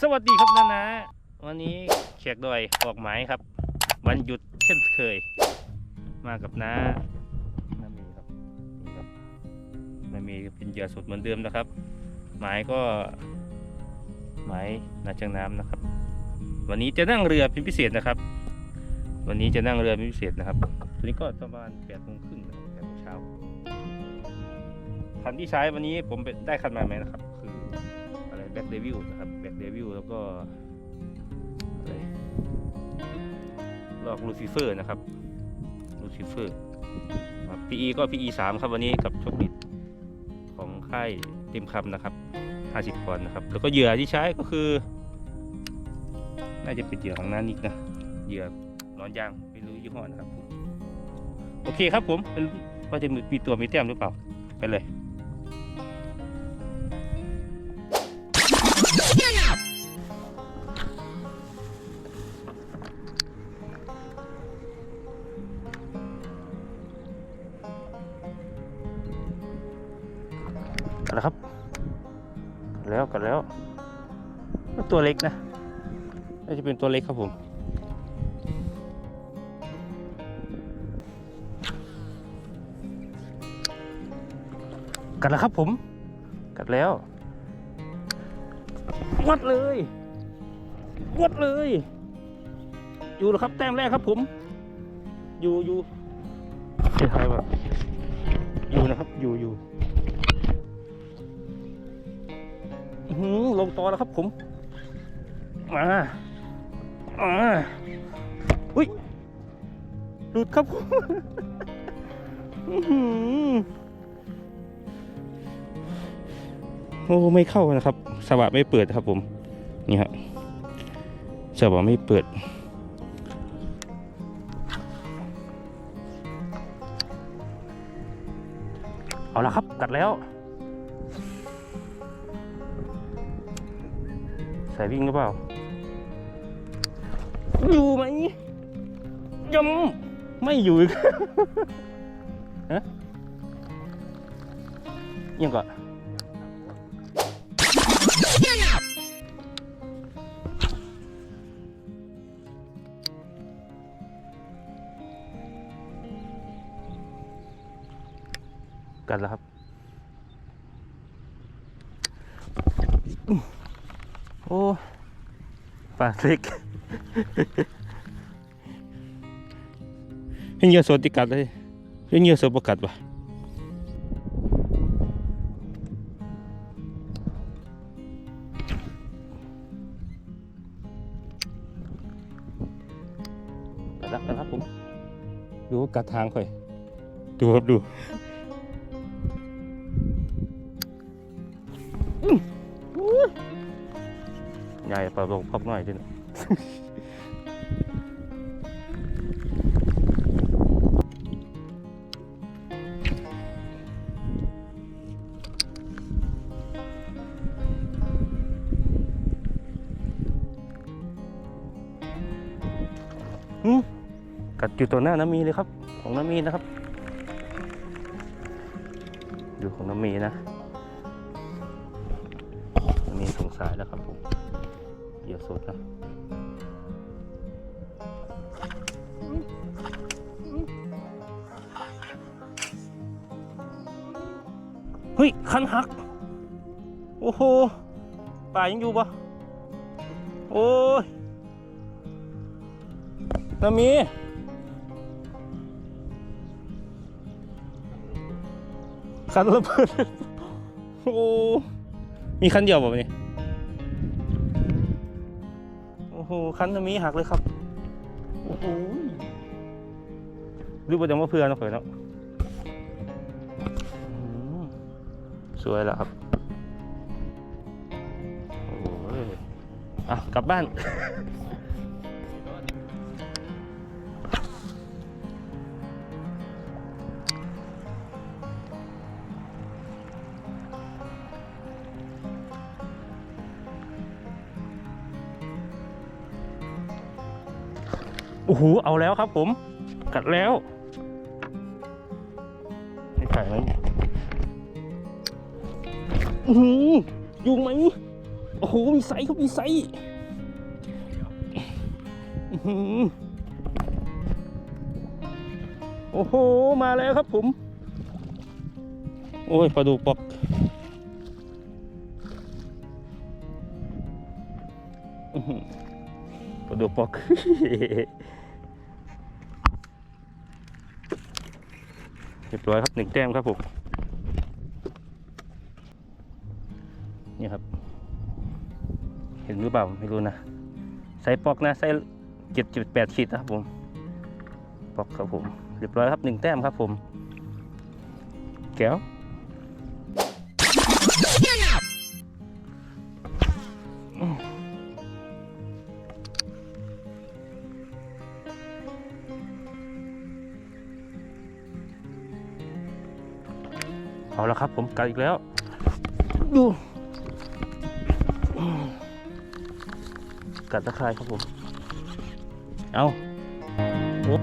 สวัสดีครับนานะ วันนี้แขกดอยออกหมายครับ วันหยุดเช่นเคย มากับน้าน้ามีครับนี่ครับน้ามีเป็นเหยื่อสดเหมือนเดิมนะครับ หมายก็หมายนาจังน้ำนะครับ วันนี้จะนั่งเรือเป็นพิเศษนะครับ วันนี้จะนั่งเรือเป็นพิเศษนะครับตอนนี้ก็ประมาณแปดโมงครึ่งแปดโมงเช้าคันที่ใช้วันนี้ผมได้คันม่ไหมนะครับ แบ็กเดวิลนะครับแบ็กเดวิลแล้วก็อะไรลอกลูซิเฟอร์นะครับลูซิเฟอร์ครับ PE ก็ PE 3ครับวันนี้กับช็อคบิดของค่ายเต็มคำนะครับ50ปอนด์นะครับ แล้วก็เหยื่อที่ใช้ก็คือ น่าจะเป็นเหยื่อของนานิกนะเหยื่อนอนยางไม่รู้ยี่ห้อนะครับ โอเคครับผมเป็นว่าจะมีตัวมีแต้มหรือเปล่า ไปเลย กันแล้วครับกันแล้วกันแล้ว ตัวเล็กนะน่าจะเป็นตัวเล็กครับผมกัดแล้วครับผม กัดแล้ววัดเลยวัดเลย อยู่แล้วครับแต้มแรกครับผม อยู่อยู่เฮ้ยทายว่าอยู่นะครับ อยู่อยู่ ลงตอแล้วครับผม มาอ่าอุ้ยหลุดครับผมอื้อหือโอ้ไม่เข้านะครับสวะไม่เปิดครับผม นี่ครับสวะไม่เปิดเอาละครับกัดแล้ว สายวิ่งหรือเปล่า อยู่ไหมยังไม่อยู่อีกฮะยังก่อนกันแล้วครับโอ้ปลาเล็กเห็นเหยื่อสดติกัดเลยเห็นเหยื่อสดประกัดวะกัดแล้วกัดแล้วผม ดูกัดทางค่อย ดูครับดูอื้ออู้ยให ญ่ปลาลงพับหน่อยด้วยนะอืมกัดอยู่ตัวหน้าน้ำมีเลยครับ ของน้ำมีนะครับดูของน้ำมีนะน้ำมีสงสายแล้วครับผม เหยียบสดนะเฮ้ย คันหัก โอ้โหป่ายังอยู่ปะโอ้ยน้ำมีคันระเบิดโอ้ มีคันเดียวแบบนี้ คันน้ำมีหักเลยครับ โอ้โหรูปประจำว่าเพื่อนเนาะเผยเนาะสวยแล้วครับ โอ้ยอะ กลับบ้าน โอ้โหเอาแล้วครับผม กัดแล้วไม่ถ่ายไหมอื้อหือยุงไหมโอ้โหมีไซส์ครับมีไซส์โอ้โห มาแล้วครับผม โอ้ยปลาดุกปอกอื อหือปลาดุกปอกเรียบร้อยครับหนึ่งแต้มครับผม นี่ครับ เห็นหรือเปล่าไม่รู้นะไซส์ปอกนะไซส์เจ็ดจุดแปดขีดนะครับผม ปอกครับผม เรียบร้อยครับหนึ่งแต้มครับผม แก้ว เอาแล้วครับผมกัดอีกแล้ว ดู กัดตะไคร้ครับผม เอาโอ้